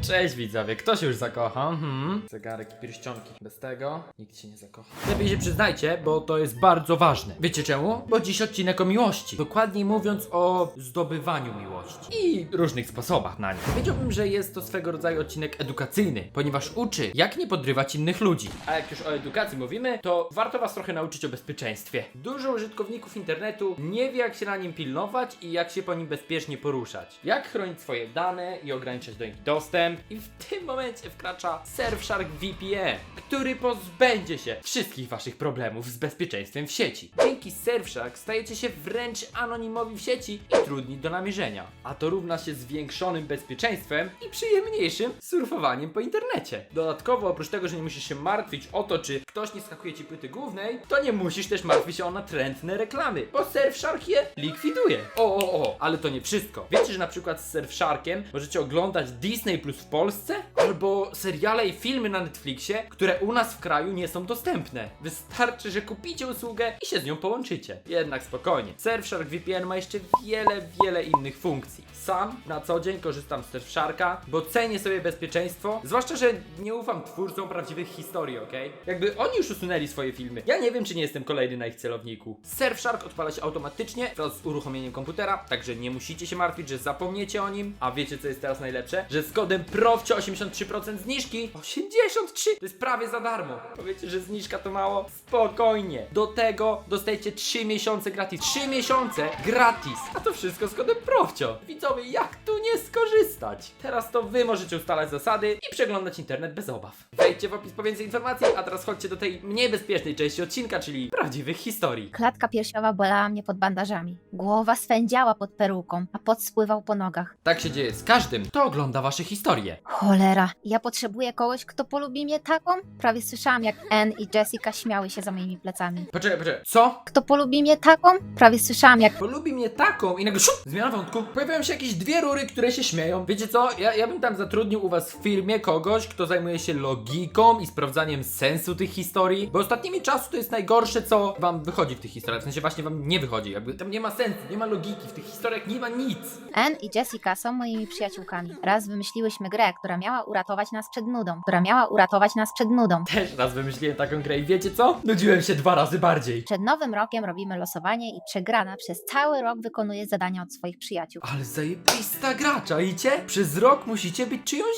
cześć widzowie, kto się już zakocha? Mhm. Zegarek i pierścionki. Bez tego nikt się nie zakocha. Lepiej się przyznajcie, bo to jest bardzo ważne. Wiecie czemu? Bo dziś odcinek o miłości. Dokładniej mówiąc o zdobywaniu miłości. I różnych sposobach na nie. Powiedziałbym, że jest to swego rodzaju odcinek edukacyjny, ponieważ uczy, jak nie podrywać innych ludzi. A jak już o edukacji mówimy, to warto was trochę nauczyć o bezpieczeństwie. Dużo użytkowników internetu nie wie, jak się na nim pilnować i jak się po nim bezpiecznie poruszać. Jak chronić swoje dane i ograniczać do nich dostęp. I w tym momencie wkracza Surfshark VPN, który pozbędzie się wszystkich waszych problemów z bezpieczeństwem w sieci. Dzięki Surfshark stajecie się wręcz anonimowi w sieci i trudni do namierzenia. A to równa się zwiększonym bezpieczeństwem i przyjemniejszym surfowaniem po internecie. Dodatkowo, oprócz tego, że nie musisz się martwić o to, czy ktoś nie skakuje ci płyty głównej, to nie musisz też martwić się o natrętne reklamy, bo Surfshark je likwiduje. O, o, o, ale to nie wszystko. Wiecie, że na przykład z Surfsharkiem możecie oglądać Disney Plus w Polsce? Albo seriale i filmy na Netflixie, które u nas w kraju nie są dostępne. Wystarczy, że kupicie usługę i się z nią połączycie. Jednak spokojnie. Surfshark VPN ma jeszcze wiele, wiele innych funkcji. Sam na co dzień korzystam z Surfsharka, bo cenię sobie bezpieczeństwo, zwłaszcza, że nie ufam twórcom prawdziwych historii, ok? Jakby oni już usunęli swoje filmy. Ja nie wiem, czy nie jestem kolejny na ich celowniku. Surfshark odpala się automatycznie wraz z uruchomieniem komputera, także nie musicie się martwić, że zapomniecie o nim. A wiecie, co jest teraz najlepsze? Że z kodem PROWCIO 83% zniżki 83! To jest prawie za darmo. Powiecie, że zniżka to mało? Spokojnie. Do tego dostajecie 3 miesiące gratis. 3 miesiące gratis! A to wszystko z kodem PROWCIO. Widzowie, jak tu nie skorzystać? Teraz to wy możecie ustalać zasady i przeglądać internet bez obaw. Wejdźcie w opis po więcej informacji, a teraz chodźcie do tej mniej bezpiecznej części odcinka, czyli prawdziwych historii. Klatka piersiowa bolała mnie pod bandażami. Głowa swędziała pod peruką, a pot spływał po nogach. Tak się dzieje z każdym, kto ogląda wasze historie. Cholera, ja potrzebuję kogoś, kto polubi mnie taką? Prawie słyszałam, jak Ann i Jessica śmiały się za moimi plecami. Poczekaj, poczekaj, co? Kto polubi mnie taką? Prawie słyszałam, jak Polubi mnie taką i nagle szup, zmiana wątku. Pojawiają się jakieś dwie rury, które się śmieją. Wiecie co? Ja, ja bym tam zatrudnił u was w firmie kogoś, kto zajmuje się logiką i sprawdzaniem sensu tych historii, bo ostatnimi czasu to jest najgorsze, co wam wychodzi w tych historiach. W sensie właśnie wam nie wychodzi. Jakby tam nie ma sensu, nie ma logiki, w tych historiach nie ma nic. Ann i Jessica są moimi przyjaciółkami. Raz wymyśliłyśmy grę, która miała uratować nas przed nudą. Która miała uratować nas przed nudą. Też raz wymyśliłem taką grę i wiecie co? Nudziłem się dwa razy bardziej. Przed nowym rokiem robimy losowanie i przegrana przez cały rok wykonuje zadania od swoich przyjaciół. Ale zajebista gra, czaicie? Przez rok musicie być czyjąś.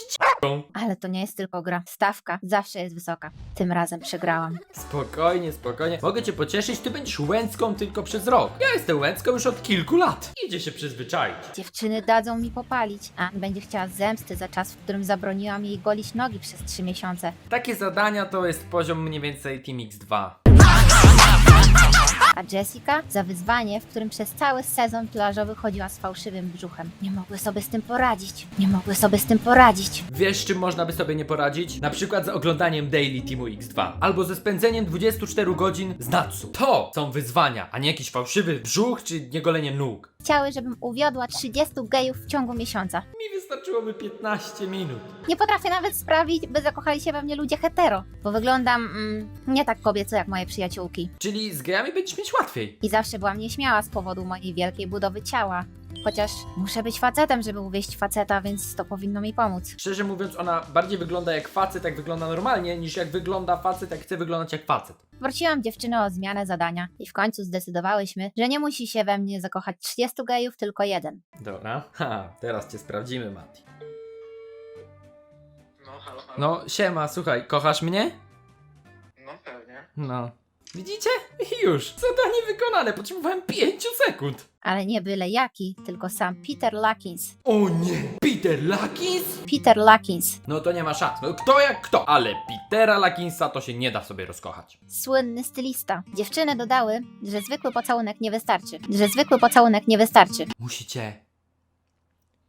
Ale to nie jest tylko gra. Stawka zawsze jest wysoka. Tym razem przegrałam. Spokojnie, spokojnie. Mogę cię pocieszyć, ty będziesz łęcką tylko przez rok. Ja jestem łęcką już od kilku lat. Idzie się przyzwyczaić. Dziewczyny dadzą mi popalić. Ann będzie chciała zemsty za czas, w którym zabroniłam jej golić nogi przez trzy miesiące. Takie zadania to jest poziom mniej więcej Team X2. A Jessica za wyzwanie, w którym przez cały sezon plażowy chodziła z fałszywym brzuchem. Nie mogły sobie z tym poradzić. Nie mogły sobie z tym poradzić. Wiesz, czym można by sobie nie poradzić? Na przykład z oglądaniem Daily Teamu X2. Albo ze spędzeniem 24 godzin z Natsu. To są wyzwania, a nie jakiś fałszywy brzuch czy niegolenie nóg. Chciały, żebym uwiodła 30 gejów w ciągu miesiąca. Mi wystarczyłoby 15 minut. Nie potrafię nawet sprawić, by zakochali się we mnie ludzie hetero, bo wyglądam mm, nie tak kobieco jak moje przyjaciółki. Czyli z gejami będziesz mieć łatwiej. I zawsze byłam nieśmiała z powodu mojej wielkiej budowy ciała. Chociaż muszę być facetem, żeby uwieść faceta, więc to powinno mi pomóc. Szczerze mówiąc, ona bardziej wygląda jak facet, jak wygląda normalnie, niż jak wygląda facet, jak chce wyglądać jak facet. Prosiłam dziewczynę o zmianę zadania i w końcu zdecydowałyśmy, że nie musi się we mnie zakochać 30 gejów, tylko jeden. Dobra. Ha, teraz cię sprawdzimy, Mati. No, halo, halo. No, siema, słuchaj, kochasz mnie? No pewnie. No. Widzicie? I już. Zadanie wykonane. Potrzebowałem 5 sekund. Ale nie byle jaki, tylko sam Peter Luckins. O nie! Peter Lakins? Peter Luckins, No to nie ma szans. No kto jak kto, ale Petera Lakinsa to się nie da sobie rozkochać. słynny stylista. Dziewczyny dodały, że zwykły pocałunek nie wystarczy. Że zwykły pocałunek nie wystarczy. Musicie...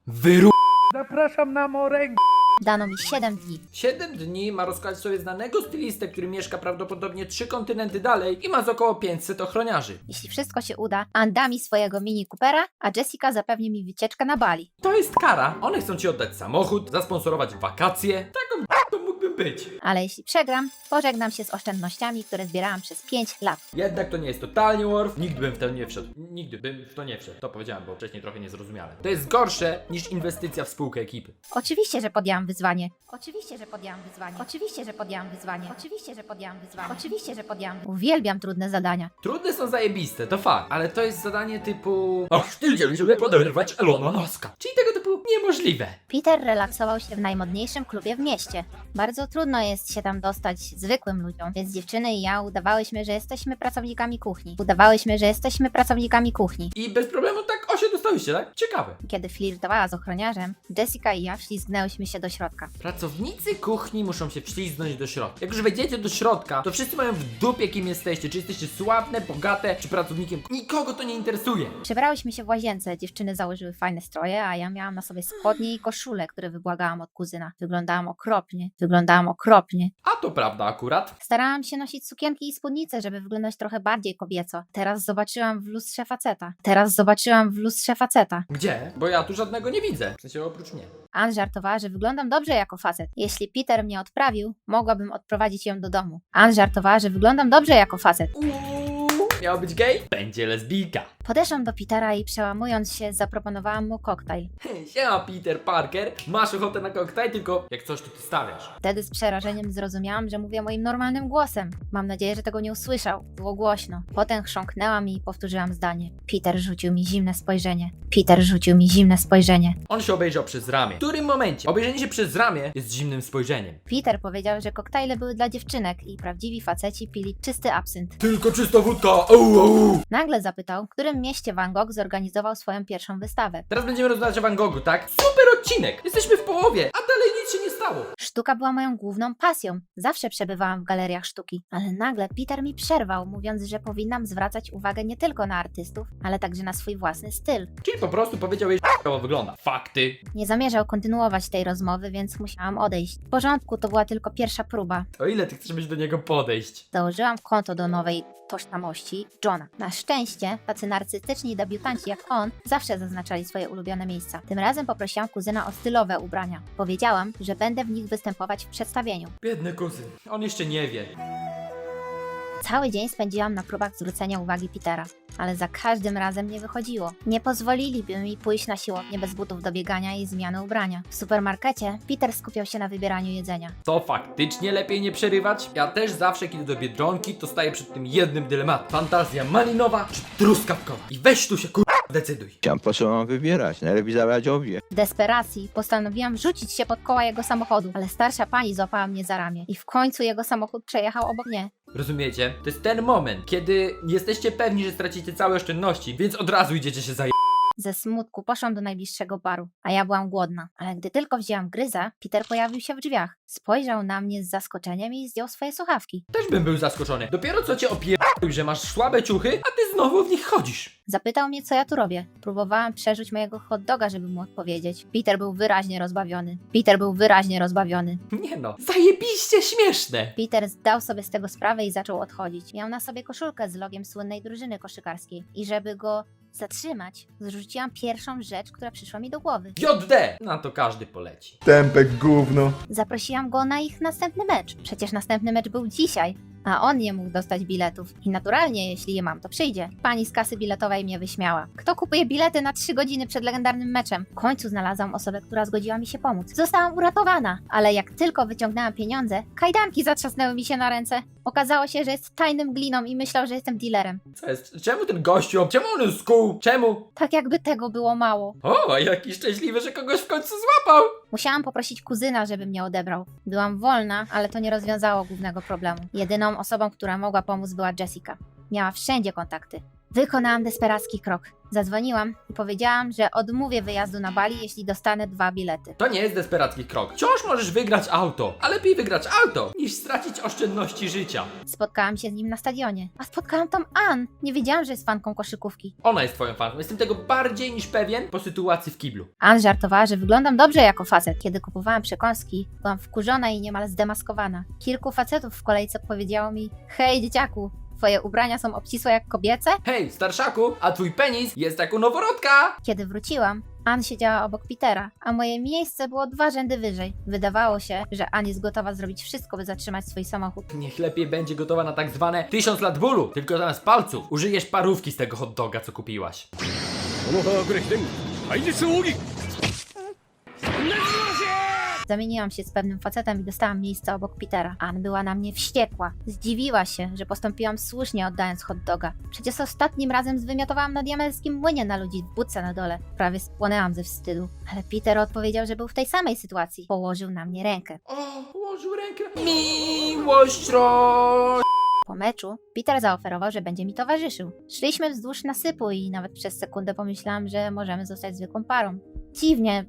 Wyru... Zapraszam na moręgę. Dano mi 7 dni. 7 dni ma rozkochać sobie znanego stylistę, który mieszka prawdopodobnie 3 kontynenty dalej i ma z około 500 ochroniarzy. Jeśli wszystko się uda, Ann da mi swojego mini Coopera, a Jessica zapewni mi wycieczkę na Bali. To jest kara. One chcą ci oddać samochód, zasponsorować wakacje. Taką być. Ale jeśli przegram, pożegnam się z oszczędnościami, które zbierałam przez 5 lat. Jednak to nie jest totalnie worth. Nigdy bym w to nie wszedł. Nigdy bym w to nie wszedł. To powiedziałem, bo wcześniej trochę niezrozumiałem. To jest gorsze niż inwestycja w spółkę ekipy. Oczywiście, że podjęłam wyzwanie. Oczywiście, że podjęłam wyzwanie. Oczywiście, że podjęłam wyzwanie. Oczywiście, że podjęłam wyzwanie. Oczywiście, że podjęłam. Uwielbiam trudne zadania. Trudne są zajebiste, to fakt, ale to jest zadanie typu... Och, ty żeby poderwać Elona Muska. Czyli tego typu niemożliwe. Peter relaksował się w najmodniejszym klubie w mieście. Bardzo trudno jest się tam dostać zwykłym ludziom, więc dziewczyny i ja udawałyśmy, że jesteśmy pracownikami kuchni. Udawałyśmy, że jesteśmy pracownikami kuchni. I bez problemu tak o dostałyście, tak? Ciekawe. Kiedy flirtowała z ochroniarzem, Jessica i ja wślizgnęłyśmy się do środka. Pracownicy kuchni muszą się wślizgnąć do środka. Jak już wejdziecie do środka, to wszyscy mają w dupie kim jesteście. Czy jesteście sławne, bogate, czy pracownikiem. Nikogo to nie interesuje. Przebrałyśmy się w łazience, dziewczyny założyły fajne stroje, a ja miałam na sobie spodnie i koszulę, które wybłagałam od kuzyna. Wyglądałam okropnie, wyglądałam okropnie. A to prawda akurat. Starałam się nosić sukienki i spódnice, żeby wyglądać trochę bardziej kobieco. Teraz zobaczyłam w lustrze faceta. Teraz zobaczyłam w lustrze faceta. Gdzie? Bo ja tu żadnego nie widzę. W sensie oprócz mnie. Ann żartowała, że wyglądam dobrze jako facet. Jeśli Peter mnie odprawił, mogłabym odprowadzić ją do domu. Ann żartowała, że wyglądam dobrze jako facet. Uuu, miał być gej? Będzie lesbijka. Podeszłam do Petera i przełamując się, zaproponowałam mu koktajl. Siema Peter Parker, masz ochotę na koktajl, tylko jak coś to ty stawiasz. Wtedy z przerażeniem zrozumiałam, że mówię moim normalnym głosem. Mam nadzieję, że tego nie usłyszał. Było głośno. Potem chrząknęłam i powtórzyłam zdanie. Peter rzucił mi zimne spojrzenie. Peter rzucił mi zimne spojrzenie. On się obejrzał przez ramię. W którym momencie obejrzenie się przez ramię jest zimnym spojrzeniem? Peter powiedział, że koktajle były dla dziewczynek i prawdziwi faceci pili czysty absynt. Tylko czysta wódka. Nagle zapytał, w którym mieście Van Gogh zorganizował swoją pierwszą wystawę. Teraz będziemy rozmawiać o Van Goghu, tak? Super odcinek! Jesteśmy w połowie, a dalej nic się nie stało. Sztuka była moją główną pasją. Zawsze przebywałam w galeriach sztuki. Ale nagle Peter mi przerwał, mówiąc, że powinnam zwracać uwagę nie tylko na artystów, ale także na swój własny styl. Czyli po prostu powiedział jej, jak wygląda. Fakty. Nie zamierzał kontynuować tej rozmowy, więc musiałam odejść. W porządku, to była tylko pierwsza próba. O ile ty chcesz być do niego podejść? Założyłam konto do nowej tożsamości Johna. Na szczęście tacy narcystyczni debiutanci jak on zawsze zaznaczali swoje ulubione miejsca. Tym razem poprosiłam kuzyna o stylowe ubrania. Powiedziałam, że będę w nich występować w przedstawieniu. Biedny kuzyn, on jeszcze nie wie. Cały dzień spędziłam na próbach zwrócenia uwagi Petera, ale za każdym razem nie wychodziło. Nie pozwoliliby mi pójść na siłownię bez butów do biegania i zmiany ubrania. W supermarkecie Peter skupiał się na wybieraniu jedzenia. To faktycznie lepiej nie przerywać? Ja też zawsze, kiedy do Biedronki, to staję przed tym jednym dylematem. Fantazja malinowa czy truskawkowa? I weź tu się kur... decyduj. Chciałem po co mam wybierać, najlepiej zabrać obie. W desperacji postanowiłam rzucić się pod koła jego samochodu, ale starsza pani złapała mnie za ramię i w końcu jego samochód przejechał obok mnie. Rozumiecie? To jest ten moment, kiedy jesteście pewni, że stracicie całe oszczędności, więc od razu idziecie się zaje... Ze smutku poszłam do najbliższego baru, a ja byłam głodna. Ale gdy tylko wzięłam gryza, Peter pojawił się w drzwiach. Spojrzał na mnie z zaskoczeniem i zdjął swoje słuchawki. Też bym był zaskoczony. Dopiero co cię opierdolił, że masz słabe ciuchy, a ty znowu w nich chodzisz. Zapytał mnie, co ja tu robię. Próbowałam przerzuć mojego hot doga, żeby mu odpowiedzieć. Peter był wyraźnie rozbawiony. Peter był wyraźnie rozbawiony. Nie no, zajebiście śmieszne. Peter zdał sobie z tego sprawę i zaczął odchodzić. Miał na sobie koszulkę z logiem słynnej drużyny koszykarskiej. I żeby go zatrzymać, zrzuciłam pierwszą rzecz, która przyszła mi do głowy. JD! Na to każdy poleci. Tępek gówno. Zaprosiłam go na ich następny mecz. Przecież następny mecz był dzisiaj, a on nie mógł dostać biletów. I naturalnie, jeśli je mam, to przyjdzie. Pani z kasy biletowej mnie wyśmiała. Kto kupuje bilety na 3 godziny przed legendarnym meczem? W końcu znalazłam osobę, która zgodziła mi się pomóc. Zostałam uratowana, ale jak tylko wyciągnęłam pieniądze, kajdanki zatrzasnęły mi się na ręce. Okazało się, że jest tajnym gliną i myślał, że jestem dealerem. Co jest? Czemu ten gościu? Czemu on jest skuł? Czemu? Tak jakby tego było mało. O, jaki szczęśliwy, że kogoś w końcu złapał. Musiałam poprosić kuzyna, żeby mnie odebrał. Byłam wolna, ale to nie rozwiązało głównego problemu. Jedyną osobą, która mogła pomóc, była Jessica. Miała wszędzie kontakty. Wykonałam desperacki krok. Zadzwoniłam i powiedziałam, że odmówię wyjazdu na Bali, jeśli dostanę dwa bilety. To nie jest desperacki krok. Wciąż możesz wygrać auto, ale lepiej wygrać auto, niż stracić oszczędności życia. Spotkałam się z nim na stadionie. A spotkałam tam Ann. Nie wiedziałam, że jest fanką koszykówki. Ona jest twoją fanką. Jestem tego bardziej niż pewien po sytuacji w kiblu. Ann żartowała, że wyglądam dobrze jako facet. Kiedy kupowałam przekąski, byłam wkurzona i niemal zdemaskowana. Kilku facetów w kolejce powiedziało mi: Hej, dzieciaku, Twoje ubrania są obcisłe jak kobiece? Hej, starszaku, a twój penis jest jak u noworodka! Kiedy wróciłam, Ann siedziała obok Petera, a moje miejsce było dwa rzędy wyżej. Wydawało się, że Ann jest gotowa zrobić wszystko, by zatrzymać swój samochód. Niech lepiej będzie gotowa na tak zwane tysiąc lat bólu, tylko zamiast palców użyjesz parówki z tego hot doga, co kupiłaś. この把握で秘伝対実奥義 Zamieniłam się z pewnym facetem i dostałam miejsce obok Petera. Ann była na mnie wściekła. Zdziwiła się, że postąpiłam słusznie oddając hot doga. Przecież ostatnim razem zwymiotowałam na diamelskim młynie na ludzi w budce na dole. Prawie spłonęłam ze wstydu. Ale Peter odpowiedział, że był w tej samej sytuacji. Położył na mnie rękę. O, położył rękę. Miłość ro... Po meczu Peter zaoferował, że będzie mi towarzyszył. Szliśmy wzdłuż nasypu i nawet przez sekundę pomyślałam, że możemy zostać zwykłą parą. Dziwnie,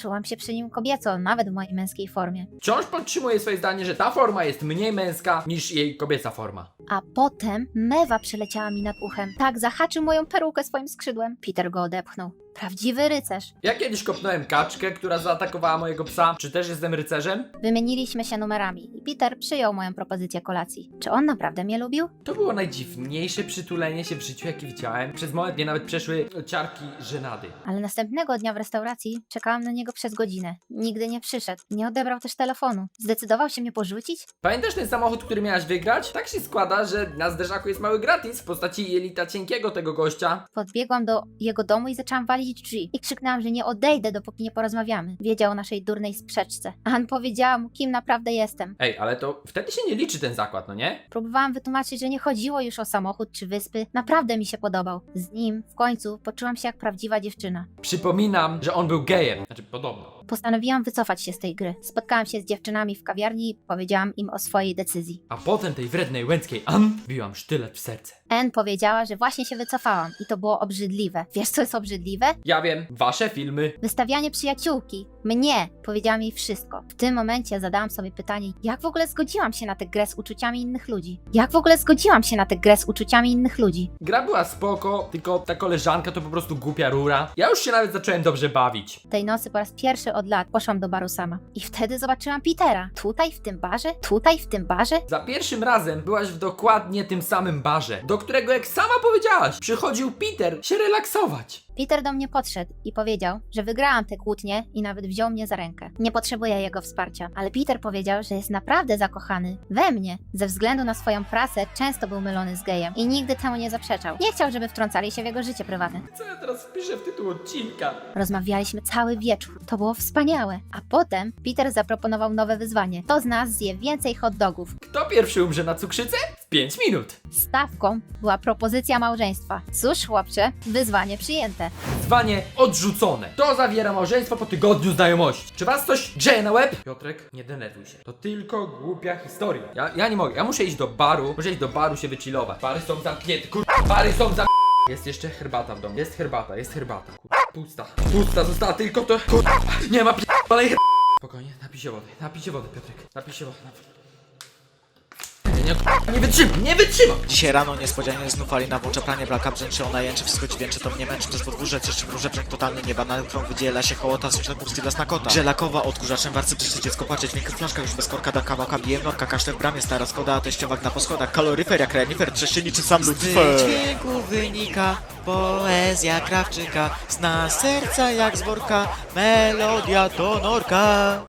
czułam się przy nim kobieco, nawet w mojej męskiej formie. Wciąż podtrzymuję swoje zdanie, że ta forma jest mniej męska niż jej kobieca forma. A potem mewa przeleciała mi nad uchem. Tak, zahaczył moją perukę swoim skrzydłem. Peter go odepchnął. Prawdziwy rycerz. Ja kiedyś kopnąłem kaczkę, która zaatakowała mojego psa. Czy też jestem rycerzem? Wymieniliśmy się numerami i Peter przyjął moją propozycję kolacji. Czy on naprawdę mnie lubił? To było najdziwniejsze przytulenie się w życiu, jakie widziałem. Przez moment mnie nawet przeszły ciarki żenady. Ale następnego dnia w restauracji czekałam na niego przez godzinę. Nigdy nie przyszedł. Nie odebrał też telefonu. Zdecydował się mnie porzucić? Pamiętasz ten samochód, który miałaś wygrać? Tak się składa, że na zderzaku jest mały gratis w postaci jelita cienkiego tego gościa. Podbiegłam do jego domu i zaczęłam walić drzwi. I krzyknęłam, że nie odejdę, dopóki nie porozmawiamy. Wiedział o naszej durnej sprzeczce. A Ann powiedziała mu, kim naprawdę jestem. Ej, ale to wtedy się nie liczy ten zakład, no nie? Próbowałam wytłumaczyć, że nie chodziło już o samochód czy wyspy. Naprawdę mi się podobał. Z nim w końcu poczułam się jak prawdziwa dziewczyna. Przypominam, że on był gejem. Znaczy, podobno. Postanowiłam wycofać się z tej gry. Spotkałam się z dziewczynami w kawiarni i powiedziałam im o swojej decyzji. A potem tej wrednej łęckiej Ann biłam sztylet w serce. Anne powiedziała, że właśnie się wycofałam i to było obrzydliwe. Wiesz co jest obrzydliwe? Ja wiem, wasze filmy. Wystawianie przyjaciółki. Mnie. Powiedziałam jej wszystko. W tym momencie zadałam sobie pytanie, jak w ogóle zgodziłam się na tę grę z uczuciami innych ludzi? Jak w ogóle zgodziłam się na tę grę z uczuciami innych ludzi? Gra była spoko, tylko ta koleżanka to po prostu głupia rura. Ja już się nawet zacząłem dobrze bawić. Tej nocy po raz pierwszy od lat poszłam do baru sama. I wtedy zobaczyłam Petera. Tutaj w tym barze? Tutaj w tym barze? Za pierwszym razem byłaś w dokładnie tym samym barze, do którego jak sama powiedziałaś, przychodził Peter się relaksować. Peter do mnie podszedł i powiedział, że wygrałam tę kłótnię i nawet wziął mnie za rękę. Nie potrzebuję jego wsparcia, ale Peter powiedział, że jest naprawdę zakochany we mnie. Ze względu na swoją pracę często był mylony z gejem i nigdy temu nie zaprzeczał. Nie chciał, żeby wtrącali się w jego życie prywatne. Co ja teraz wpiszę w tytuł odcinka? Rozmawialiśmy cały wieczór. To było wspaniałe. A potem Peter zaproponował nowe wyzwanie. Kto z nas zje więcej hot dogów? Kto pierwszy umrze na cukrzycę? W 5 minut. Stawką była propozycja małżeństwa. Cóż, chłopcze, wyzwanie przyjęte. Zwanie odrzucone. To zawiera małżeństwo po tygodniu znajomości. Czy was coś grzeje na łeb? Piotrek, nie denerwuj się. To tylko głupia historia. Ja, ja nie mogę. Ja muszę iść do baru. Muszę iść do baru się wychillować. Bary są zamknięte. Kur... Bary są zam... Jest jeszcze herbata w domu. Jest herbata, jest herbata. Kur... Pusta. Pusta została tylko to. Kur... Nie ma p***olej her... Spokojnie, napij się wody. Napij się wody, Piotrek. Napij się wody. Napij... Nie, nie, nie wytrzymam, nie wytrzymam! Dzisiaj rano niespodzianie znów Alina włącza pranie blaka brzęczy, ona jęczy, wszystko dźwięczy, to mnie męczy, to jest podwórze, czyszczy wróże, brzęk totalny nieba, na którą wydziela się hołota, suczna pusty las na kota. Żelakowa, odkurzaczem, warcy, przyszli dziecko płacze, dźwięk w flaszkach, już bez korka, da kawałka, bije norka, kaszle w bramie, stara skoda, a teściowak na poschodach, kaloryfer jak renifer, trzeszczy niczy sam Lucyfer. Z dźwięku wynika poezja Krawczyka, zna serca jak z worka, melodia to norka.